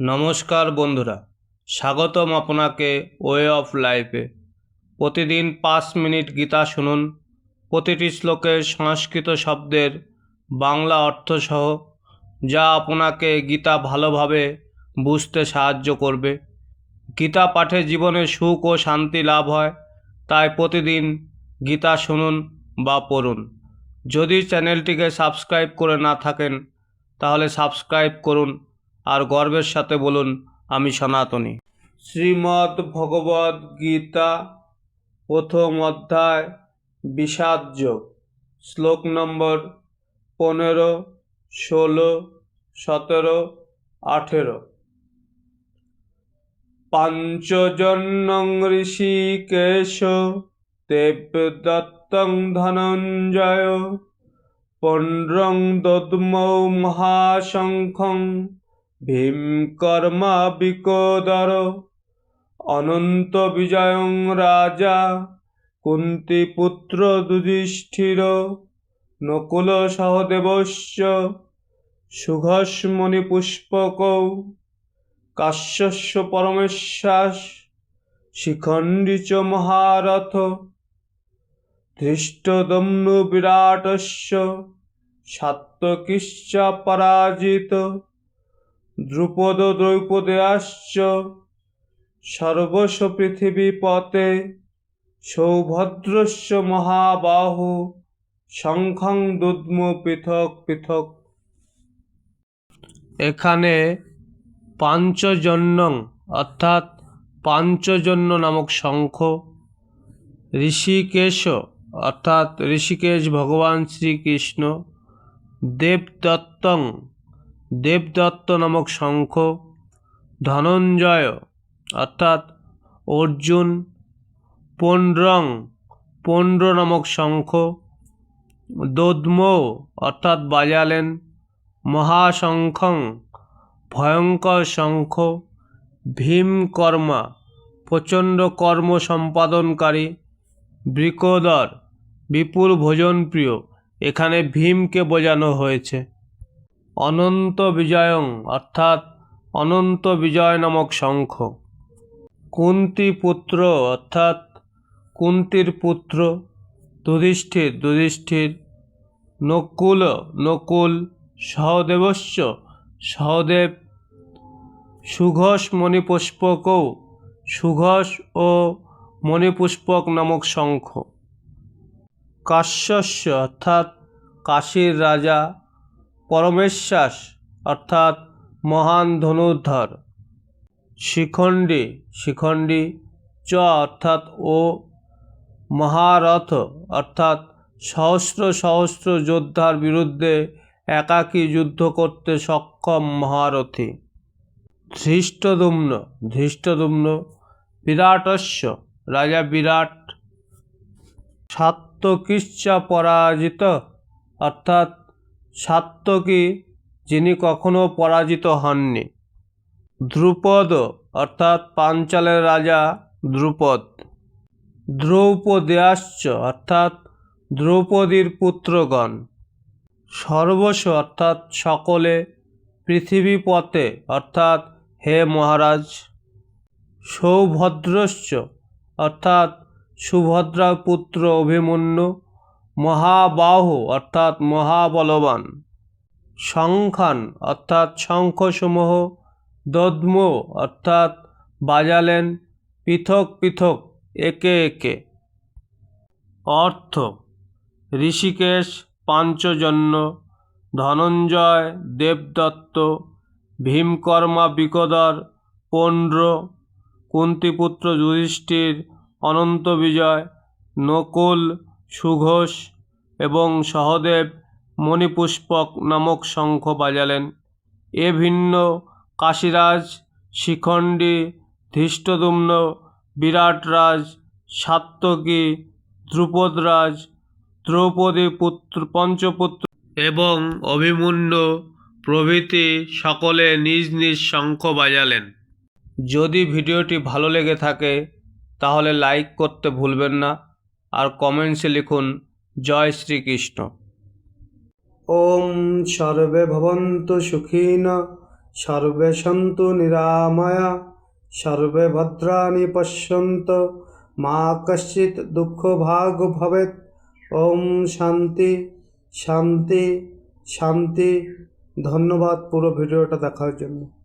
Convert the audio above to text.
নমস্কার বন্ধুরা, স্বাগতম আপনাকে ওয়ে অফ লাইফে প্রতিদিন পাঁচ মিনিট গীতা শুনুন। প্রতিটি শ্লোকের সংস্কৃত শব্দের বাংলা অর্থসহ, যা আপনাকে গীতা ভালোভাবে বুঝতে সাহায্য করবে। গীতা পাঠে জীবনে সুখ ও শান্তি লাভ হয়, তাই প্রতিদিন গীতা শুনুন বা পড়ুন। যদি চ্যানেলটিকে সাবস্ক্রাইব করে না থাকেন, তাহলে সাবস্ক্রাইব করুন। আর গর্বের সাথে বলুন, আমি সনাতনী। শ্রীমদ্ ভগবদ গীতা, প্রথম অধ্যায় বিষাদ যোগ শ্লোক নম্বর পনেরো, ষোলো, সতেরো, আঠেরো। পাঞ্চজন্যং ঋষিকেশ দেবদত্তং ধনঞ্জয়, পণ্ড্রং দদ্মৌ মহাশঙ্খং ভীম কর্মা বিকোদর, অনন্ত বিজয়ং রাজা কুন্তিপুত্র যুধিষ্ঠির নকুল সহদেবস্য সুঘস্মণি পুষ্পকৌ, কাশ্যস্য পরমেশ্বাস, শিখণ্ডী চ মহারথ ধৃষ্টদম্নু বিরাটস্য সাত্তকিশ্চ পরাজিত। দ্রুপদ দ্রৌপদেয়াশ্চ সর্বস্ব পৃথিবীপতে সৌভদ্রস্য মহাবাহু শঙ্খং দুদ্ম পৃথক পৃথক। এখানে পাঞ্চজন্যং অর্থাৎ পাঞ্চজন্য নামক শঙ্খ, ঋষিকেশ অর্থাৎ ঋষিকেশ ভগবান শ্রীকৃষ্ণ, দেবদত্তং দেবদত্ত নামক শঙ্খ, ধনঞ্জয়, অর্থাৎ অর্জুন পণ্ড্রং পণ্ড্র নামক শঙ্খ, দোদ্ম, অর্থাৎ বাজালেন, মহাশঙ্খং, ভয়ঙ্কর শঙ্খ, ভীমকর্মা, প্রচণ্ড কর্ম সম্পাদনকারী, বৃকোদর, বিপুল ভোজনপ্রিয়, এখানে ভীমকে বোঝানো হয়েছে। অনন্ত বিজয়ং, অর্থাৎ অনন্ত বিজয় নামক শঙ্খ। কুন্তি পুত্র, অর্থাৎ কুন্তির পুত্র, যুধিষ্ঠির যুধিষ্ঠির, নকুল নকুল সহদেবস্য সহদেব, সুঘোষ মণিপুষ্পকও, সুঘোষ ও মণিপুষ্পক নামক শঙ্খ। কাশ্যস্য, অর্থাৎ কাশীর রাজা পরমেশ্বাস, অর্থাৎ মহান ধনুর্ধর। শিখণ্ডী শিখণ্ডী চ অর্থাৎ ও। মহারথ, অর্থাৎ সহস্র সহস্র যোদ্ধার বিরুদ্ধে একাকী যুদ্ধ করতে সক্ষম মহারথী। ধৃষ্টদুম্ন ধৃষ্টদুম্ন বিরাটস্য, রাজা বিরাট। সাত্তকিশ্চা পরাজিত, অর্থাৎ সাত্তকী যিনি কখনো পরাজিত হননি। দ্রুপদ, অর্থাৎ পাঞ্চালের রাজা দ্রুপদ। দ্রৌপদেয়াশ্চ, অর্থাৎ দ্রৌপদীর পুত্রগণ। সর্বস্ব, অর্থাৎ সকলে পৃথিবীপথে, অর্থাৎ হে মহারাজ। সৌভদ্রশ্চ, অর্থাৎ সুভদ্রা পুত্র অভিমন্যু। মহাবাহু, অর্থাৎ মহাবলবান। শঙ্খান অর্থাৎ শঙ্খসমূহ। দদ্ম, অর্থাৎ বাজালেন পৃথক পৃথক, একে একে। অর্থ, ঋষিকেশ, পাঞ্চজন্য, ধনঞ্জয়, দেবদত্ত, ভীমকর্মা বিকদর পণ্ড্র কুন্তিপুত্র যুধিষ্ঠির, অনন্ত বিজয়, নকুল সুঘোষ এবং সহদেব মণিপুষ্পক নামক শঙ্খ বাজালেন। এ ভিন্ন কাশীরাজ, শিখণ্ডী, ধৃষ্টদুম্ন, বিরাটরাজ সাত্তকী দ্রুপদরাজ দ্রৌপদী পুত্র পঞ্চপুত্র এবং অভিমন্যু প্রভৃতি সকলে নিজ নিজ শঙ্খ বাজালেন। যদি ভিডিওটি ভালো লেগে থাকে, তাহলে লাইক করতে ভুলবেন না। আর কমেন্টসে লিখুন, জয় শ্রীকৃষ্ণ। ওম সর্বে ভবন্তু সুখিন, সর্বে সন্তু নিরাময়া, সর্বে ভদ্রাণি পশ্যন্ত, মা কশ্চিৎ দুঃখ ভাগ ভবেৎ। ওম শান্তি শান্তি শান্তি। ধন্যবাদ পুরো ভিডিওটা দেখার জন্য।